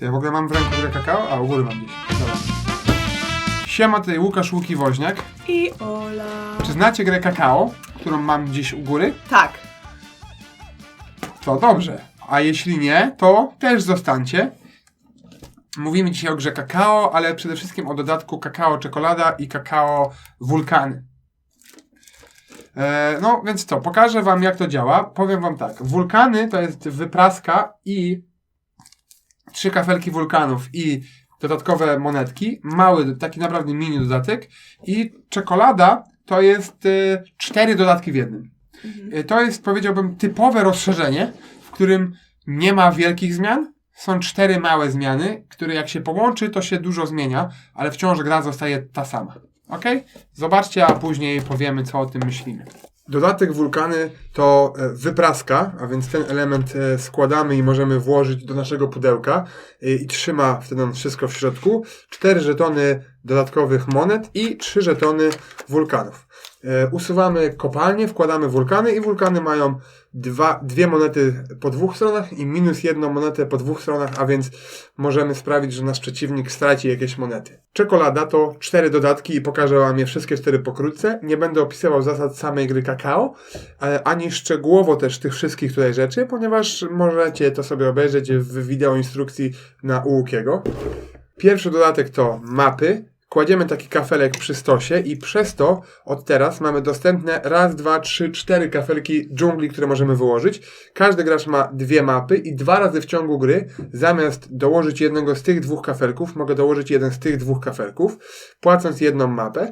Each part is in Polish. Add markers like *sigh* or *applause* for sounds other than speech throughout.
Ja w ogóle mam w ręku grę kakao? A, u góry mam gdzieś. Dobra. Siema, tutaj Łukasz Łuki Woźniak. I Ola. Czy znacie grę kakao, którą mam gdzieś u góry? Tak. To dobrze. A jeśli nie, to też zostańcie. Mówimy dzisiaj o grze kakao, ale przede wszystkim o dodatku kakao czekolada i kakao wulkany. E, no więc co, pokażę wam jak to działa. Powiem wam tak, wulkany to jest wypraska i trzy kafelki wulkanów i dodatkowe monetki. Mały, taki naprawdę mini dodatek. I czekolada to jest e, cztery dodatki w jednym. E, To jest, powiedziałbym, typowe rozszerzenie, w którym nie ma wielkich zmian. Są cztery małe zmiany, które jak się połączy, to się dużo zmienia, ale wciąż gra zostaje ta sama. Ok? Zobaczcie, a później powiemy, co o tym myślimy. Dodatek wulkany to e, wypraska, a więc ten element e, składamy i możemy włożyć do naszego pudełka e, i trzyma wtedy on wszystko w środku. Cztery żetony dodatkowych monet i trzy żetony wulkanów. E, Usuwamy kopalnię, wkładamy wulkany i wulkany mają dwa, dwie monety po dwóch stronach i minus jedną monetę po dwóch stronach, a więc możemy sprawić, że nasz przeciwnik straci jakieś monety. Czekolada to cztery dodatki i pokażę Wam je wszystkie cztery pokrótce. Nie będę opisywał zasad samej gry kakao, e, ani szczegółowo też tych wszystkich tutaj rzeczy, ponieważ możecie to sobie obejrzeć w wideo instrukcji na Łukiego. Pierwszy dodatek to mapy. Kładziemy taki kafelek przy stosie i przez to od teraz mamy dostępne raz, dwa, trzy, cztery kafelki dżungli, które możemy wyłożyć. Każdy gracz ma dwie mapy i dwa razy w ciągu gry, zamiast dołożyć jednego z tych dwóch kafelków, mogę dołożyć jeden z tych dwóch kafelków, płacąc jedną mapę.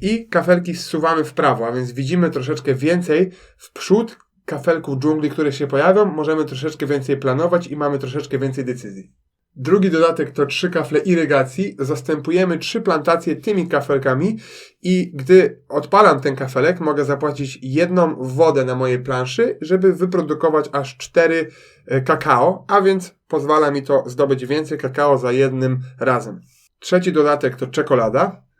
I kafelki zsuwamy w prawo, a więc widzimy troszeczkę więcej w przód kafelków dżungli, które się pojawią. Możemy troszeczkę więcej planować i mamy troszeczkę więcej decyzji. Drugi dodatek to trzy kafle irygacji. Zastępujemy trzy plantacje tymi kafelkami i gdy odpalam ten kafelek, mogę zapłacić jedną wodę na mojej planszy, żeby wyprodukować aż cztery e, kakao, a więc pozwala mi to zdobyć więcej kakao za jednym razem. Trzeci dodatek to czekolada.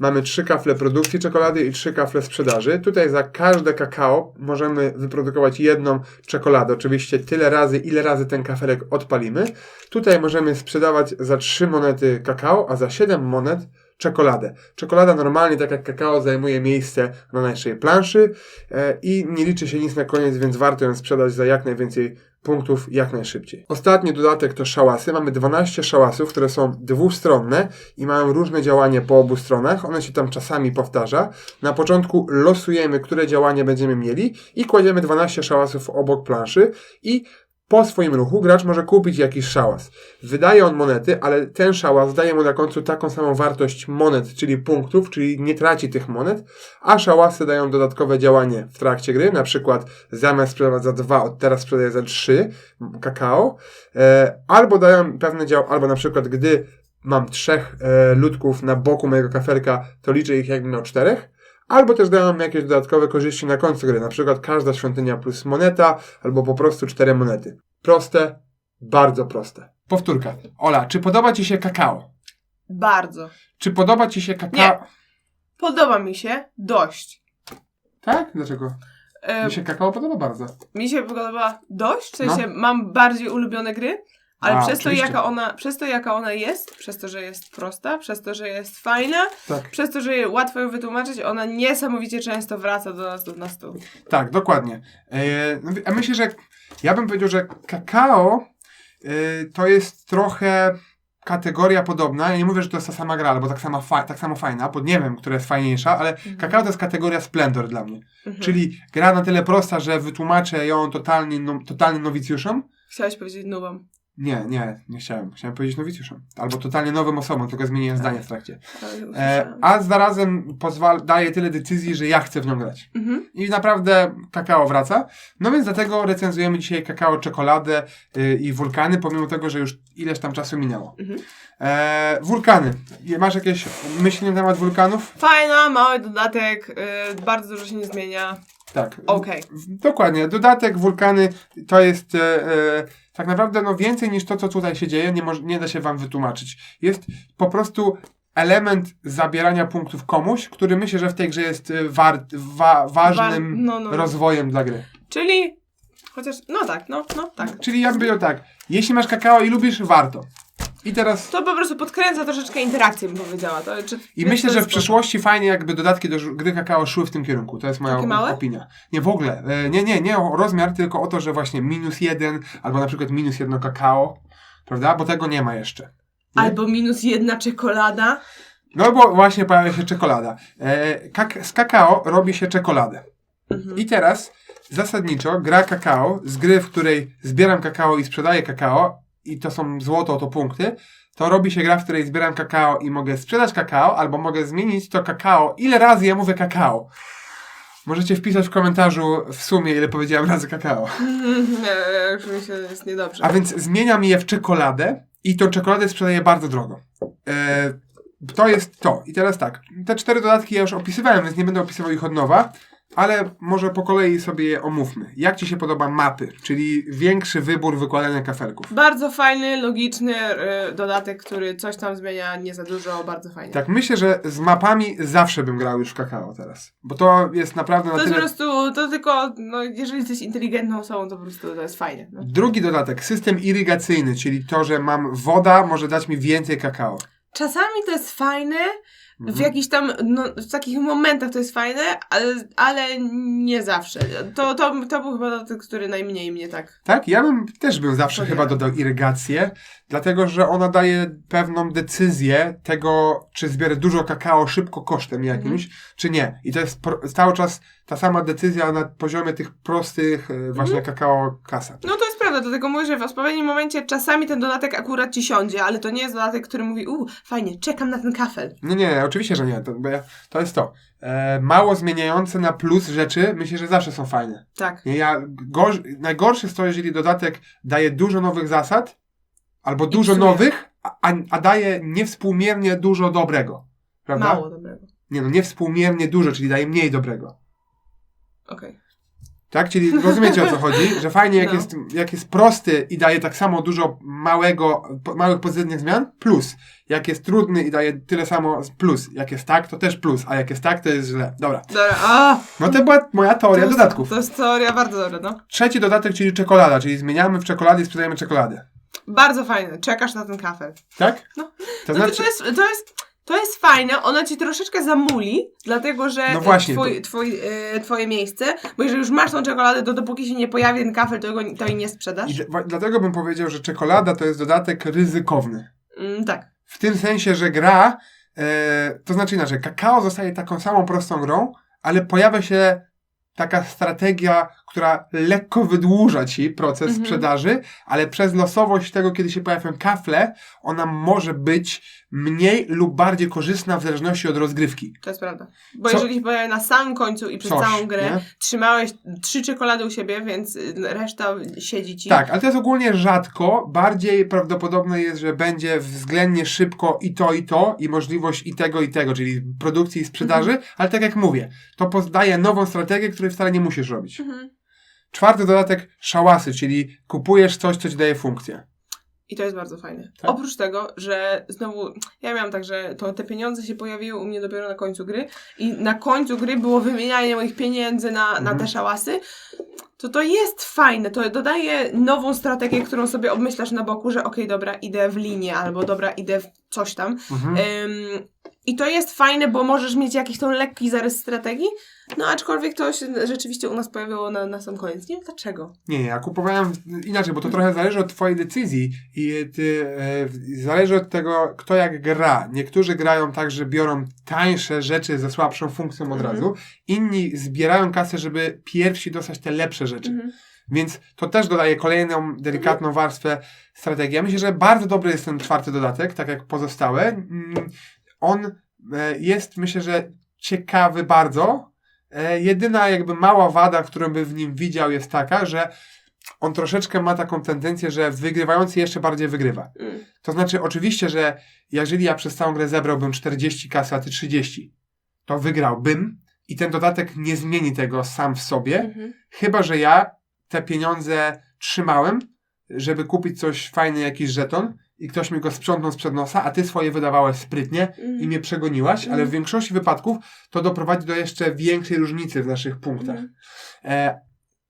Mamy trzy kafle produkcji czekolady i trzy kafle sprzedaży. Tutaj za każde kakao możemy wyprodukować jedną czekoladę. Oczywiście tyle razy, ile razy ten kafelek odpalimy. Tutaj możemy sprzedawać za 3 monety kakao, a za 7 monet czekoladę. Czekolada normalnie, tak jak kakao, zajmuje miejsce na naszej planszy e, i nie liczy się nic na koniec, więc warto ją sprzedać za jak najwięcej punktów jak najszybciej. Ostatni dodatek to szałasy. Mamy 12 szałasów, które są dwustronne i mają różne działanie po obu stronach. One się tam czasami powtarza. Na początku losujemy, które działanie będziemy mieli i kładziemy 12 szałasów obok planszy i po swoim ruchu gracz może kupić jakiś szałas. Wydaje on monety, ale ten szałas daje mu na końcu taką samą wartość monet, czyli punktów, czyli nie traci tych monet, a szałasy dają dodatkowe działanie w trakcie gry, na przykład zamiast sprzedawać za dwa, od teraz sprzedaję za trzy kakao, e, albo dają pewne dział, albo na przykład gdy mam trzech e, ludków na boku mojego kafelka, to liczę ich jakbym miał czterech, Albo też dają jakieś dodatkowe korzyści na końcu gry, na przykład każda świątynia plus moneta, albo po prostu cztery monety. Proste, bardzo proste. Powtórka. Ola, czy podoba Ci się kakao? Bardzo. Czy podoba Ci się kakao? Nie. Podoba mi się dość. Tak? Dlaczego? Mi się kakao podoba bardzo. mi się podoba dość, w No. sensie mam bardziej ulubione gry, ale A, przez, to, oczywiście. jaka ona, przez to jaka ona jest, przez to, że jest prosta, przez to, że jest fajna, Tak. przez to, że je łatwo ją wytłumaczyć, ona niesamowicie często wraca do nas do na stół. Tak, dokładnie. E, no, a myślę, że ja bym powiedział, że kakao e, to jest trochę kategoria podobna. Ja nie mówię, że to jest ta sama gra, albo tak, sama fa- tak samo fajna, bo nie wiem, która jest fajniejsza, ale kakao to jest kategoria splendor dla mnie. Mhm. Czyli gra na tyle prosta, że wytłumaczę ją totalnie, no, totalnym nowicjuszom. Chciałeś powiedzieć nubom. Nie, nie, nie chciałem. Chciałem powiedzieć nowicjuszom. Albo totalnie nowym osobom, tylko zmieniłem zdanie w trakcie. E, a zarazem pozwala, daje tyle decyzji, że ja chcę w nią grać. Mhm. I naprawdę kakao wraca. No więc dlatego recenzujemy dzisiaj kakao, czekoladę y, i wulkany, pomimo tego, że już ileś tam czasu minęło. Mhm. E, wulkany. Masz jakieś myśli na temat wulkanów? Fajna, mały dodatek, y, bardzo dużo się nie zmienia. Tak. Okej. W- Dokładnie. Dodatek wulkany to jest e, tak naprawdę no, więcej niż to, co tutaj się dzieje. Nie, nie da się wam wytłumaczyć. Jest po prostu element zabierania punktów komuś, który myślę, że w tej grze jest war, wa, ważnym Wa- no, no. rozwojem dla gry. Czyli, chociaż, no tak, no, no tak. Czyli ja bym powiedział tak, jeśli masz kakao i lubisz, warto. I teraz... To po prostu podkręca troszeczkę interakcję, bym powiedziała. To, czy, I myślę, że w spoko. przyszłości fajnie jakby dodatki do gry kakao szły w tym kierunku. To jest moja Takie małe? opinia. Nie, w ogóle. E, Nie, nie, nie o rozmiar, tylko o to, że właśnie minus jeden, albo na przykład minus jedno kakao, prawda? Bo tego nie ma jeszcze. Nie? Albo minus jedna czekolada. No bo właśnie pojawia się czekolada. E, kak- z kakao robi się czekoladę. Mhm. I teraz zasadniczo gra kakao, z gry, w której zbieram kakao i sprzedaję kakao, i to są złoto, to punkty, to robi się gra, w której zbieram kakao i mogę sprzedać kakao, albo mogę zmienić to kakao. Ile razy ja mówię kakao? Możecie wpisać w komentarzu w sumie, ile powiedziałem razy kakao. *laughs* Nie, się jest niedobrze. A więc zmieniam je w czekoladę i tą czekoladę sprzedaję bardzo drogo. E, to jest to. I teraz tak, te cztery dodatki ja już opisywałem, więc nie będę opisywał ich od nowa, ale może po kolei sobie je omówmy. Jak Ci się podoba mapy, czyli większy wybór wykładania kafelków? Bardzo fajny, logiczny y, dodatek, który coś tam zmienia, nie za dużo, bardzo fajnie. Tak, myślę, że z mapami zawsze bym grał już w kakao teraz, bo to jest naprawdę na To jest po tyle... prostu, to tylko, no, jeżeli jesteś inteligentną osobą, to po prostu to jest fajnie. No. Drugi dodatek, system irygacyjny, czyli to, że mam woda, może dać mi więcej kakao. Czasami to jest fajne, w Mhm. jakichś tam, no, w takich momentach to jest fajne, ale, ale nie zawsze. To, to, to był chyba dodatek, który najmniej mnie tak... Tak, ja bym też bym zawsze chyba dodał irygację, dlatego że ona daje pewną decyzję tego, czy zbiorę dużo kakao szybko kosztem jakimś, czy nie. I to jest cały czas ta sama decyzja na poziomie tych prostych e, właśnie kakao kasa. No to jest prawda, dlatego mówię, że w odpowiednim momencie czasami ten dodatek akurat ci siądzie, ale to nie jest dodatek, który mówi, u, fajnie, czekam na ten kafel. Nie, nie, oczywiście, że nie. To, to jest to. E, mało zmieniające na plus rzeczy, myślę, że zawsze są fajne. Tak. Ja, gorsz, najgorsze jest to, jeżeli dodatek daje dużo nowych zasad, albo dużo psuje. nowych, a, a daje niewspółmiernie dużo dobrego. Prawda? Mało dobrego. Nie no, niewspółmiernie dużo, czyli daje mniej dobrego. Okej. Tak? Czyli *laughs* rozumiecie o co chodzi? Że fajnie jak, No. jest, jak jest prosty i daje tak samo dużo małego, małych pozytywnych zmian, plus. Jak jest trudny i daje tyle samo, plus. Jak jest tak, to też plus, a jak jest tak, to jest źle. Dobra. Dobra, a, No to była moja teoria to jest, dodatków. To jest teoria bardzo dobra, no. Trzeci dodatek, czyli czekolada, czyli zmieniamy w czekoladę i sprzedajemy czekoladę. Bardzo fajne, czekasz na ten kafel. Tak? No. To No znaczy, to, jest, to, jest, to jest fajne, ona ci troszeczkę zamuli, dlatego że No właśnie, twój, to- twój, e, twoje miejsce, bo jeżeli już masz tą czekoladę, to dopóki się nie pojawi ten kafel, to, go, to jej nie sprzedasz. i dlatego bym powiedział, że czekolada to jest dodatek ryzykowny. Mm, tak. W tym sensie, że gra, e, to znaczy inaczej, kakao zostaje taką samą prostą grą, ale pojawia się taka strategia, która lekko wydłuża ci proces Mhm. sprzedaży, ale przez losowość tego, kiedy się pojawią kafle, ona może być mniej lub bardziej korzystna w zależności od rozgrywki. To jest prawda. Bo Co- jeżeli się pojawi na samym końcu i przez Coś, całą grę nie? trzymałeś trzy czekolady u siebie, więc reszta siedzi ci. Tak, ale to jest ogólnie rzadko. Bardziej prawdopodobne jest, że będzie względnie szybko i to, i to, i możliwość i tego, i tego, czyli produkcji i sprzedaży, ale tak jak mówię, to podaje nową strategię, której wcale nie musisz robić. Mhm. Czwarty dodatek, szałasy, czyli kupujesz coś, co ci daje funkcję. I to jest bardzo fajne. Tak? Oprócz tego, że znowu, ja miałam tak, że to, te pieniądze się pojawiły u mnie dopiero na końcu gry i na końcu gry było wymienianie moich pieniędzy na, na Mhm. te szałasy, to to jest fajne, to dodaje nową strategię, którą sobie obmyślasz na boku, że okej, dobra, idę w linię, albo dobra, idę w coś tam. Mhm. Ym, I to jest fajne, bo możesz mieć jakiś tą lekki zarys strategii, no aczkolwiek to się rzeczywiście u nas pojawiło na, na sam koniec. Nie wiem dlaczego. Nie, ja kupowałem inaczej, bo to trochę zależy od twojej decyzji i ty, e, zależy od tego, kto jak gra. Niektórzy grają tak, że biorą tańsze rzeczy ze słabszą funkcją od Mhm. razu, inni zbierają kasę, żeby pierwsi dostać te lepsze rzeczy. Mhm. Więc to też dodaje kolejną delikatną warstwę strategii. Ja myślę, że bardzo dobry jest ten czwarty dodatek, tak jak pozostałe. On e, jest, myślę, że ciekawy bardzo. E, Jedyna jakby mała wada, którą bym w nim widział jest taka, że on troszeczkę ma taką tendencję, że wygrywający jeszcze bardziej wygrywa. Mm. To znaczy oczywiście, że jeżeli ja przez całą grę zebrałbym 40 kasy, a ty 30, to wygrałbym i ten dodatek nie zmieni tego sam w sobie, Mhm. Chyba, że ja te pieniądze trzymałem, żeby kupić coś fajny, jakiś żeton i ktoś mi go sprzątnął sprzed nosa, a ty swoje wydawałeś sprytnie Mhm. i mnie przegoniłaś, ale w Mhm. większości wypadków to doprowadzi do jeszcze większej różnicy w naszych punktach. Mhm. E,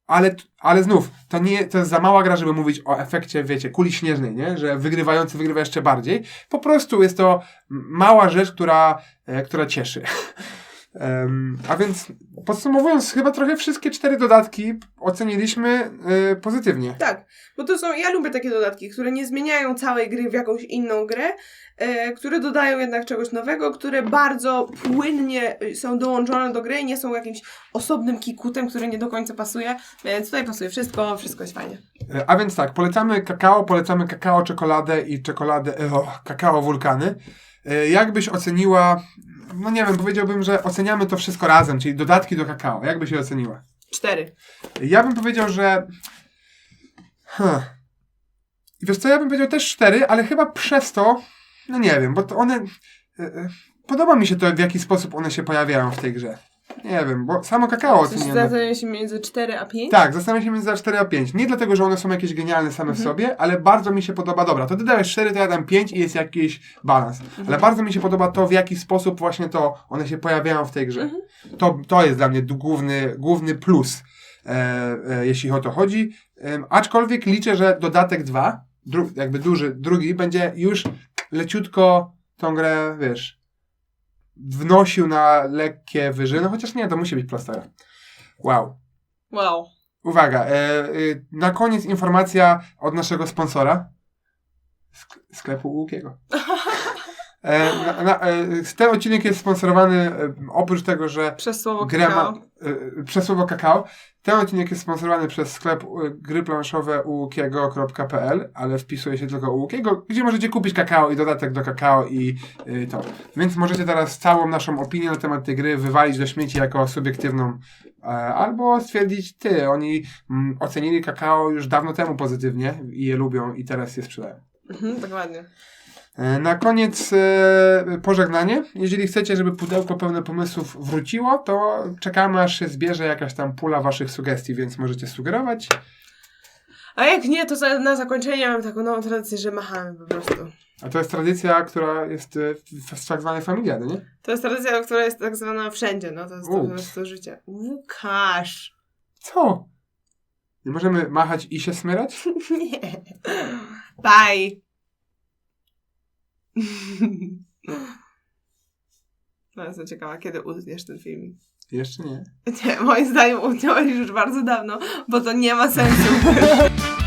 ale, ale znów, to nie, to jest za mała gra, żeby mówić o efekcie, wiecie, kuli śnieżnej, nie? Że wygrywający wygrywa jeszcze bardziej. Po prostu jest to mała rzecz, która, e, która cieszy. *laughs* Em, a więc podsumowując, chyba trochę wszystkie cztery dodatki oceniliśmy e, pozytywnie. Tak, bo to są, ja lubię takie dodatki, które nie zmieniają całej gry w jakąś inną grę, e, które dodają jednak czegoś nowego, które bardzo płynnie y, są dołączone do gry i nie są jakimś osobnym kikutem, który nie do końca pasuje, więc tutaj pasuje wszystko, wszystko jest fajnie. E, A więc tak, polecamy kakao, polecamy kakao czekoladę i czekoladę, e, o, kakao wulkany. E, Jak byś oceniła, no nie wiem, powiedziałbym, że oceniamy to wszystko razem, czyli dodatki do kakao. Jak byś je oceniła? Cztery. Ja bym powiedział, że... Huh. I Wiesz co, ja bym powiedział też cztery, ale chyba przez to, no nie wiem, bo to one... e, e, Podoba mi się to, w jaki sposób one się pojawiają w tej grze. Nie wiem, bo samo kakao Coś oceniamy. zastanawiam się między 4 a 5. Tak, zastanawiam się między 4 a 5. Nie dlatego, że one są jakieś genialne same w Mhm. sobie, ale bardzo mi się podoba. Dobra, to ty dajesz 4, to ja dam 5 i jest jakiś balans. Mhm. Ale bardzo mi się podoba to, w jaki sposób właśnie to one się pojawiają w tej grze. Mhm. To, to jest dla mnie główny, główny plus, e, e, jeśli o to chodzi. Em, aczkolwiek liczę, że dodatek 2, dru, jakby duży, drugi, będzie już leciutko tą grę, wiesz, wnosił na lekkie wyżyny, chociaż nie, to musi być prosta gra. Wow. Wow. Uwaga, e, e, na koniec informacja od naszego sponsora sk- sklepu Łukiego. *laughs* E, na, e, ten odcinek jest sponsorowany e, oprócz tego, że Przez słowo gra ma, kakao. przez słowo kakao. Ten odcinek jest sponsorowany przez sklep gry planszowe ułukiego.pl, ale wpisuje się tylko u Łukiego, gdzie możecie kupić kakao i dodatek do kakao i to. Więc możecie teraz całą naszą opinię na temat tej gry wywalić do śmieci jako subiektywną albo stwierdzić, ty, oni mm, ocenili kakao już dawno temu pozytywnie i je lubią i teraz je sprzedają. Mhm, dokładnie. E, Na koniec e, pożegnanie. Jeżeli chcecie, żeby pudełko pełne pomysłów wróciło, to czekamy, aż się zbierze jakaś tam pula waszych sugestii, więc możecie sugerować. A jak nie, to za, na zakończenie mam taką nową tradycję, że machamy po prostu. A to jest tradycja, która jest e, w, tak zwanej familiady, nie? To jest tradycja, która jest tak zwana wszędzie, no to jest Ups. jest to życie. Łukasz! Co? Nie możemy machać i się smyrać? *laughs* Nie. Bye! *laughs* No jestem ciekawa, kiedy utniesz ten filmik. Jeszcze nie. Nie, moim zdaniem utnąłeś już bardzo dawno, bo to nie ma sensu. *laughs*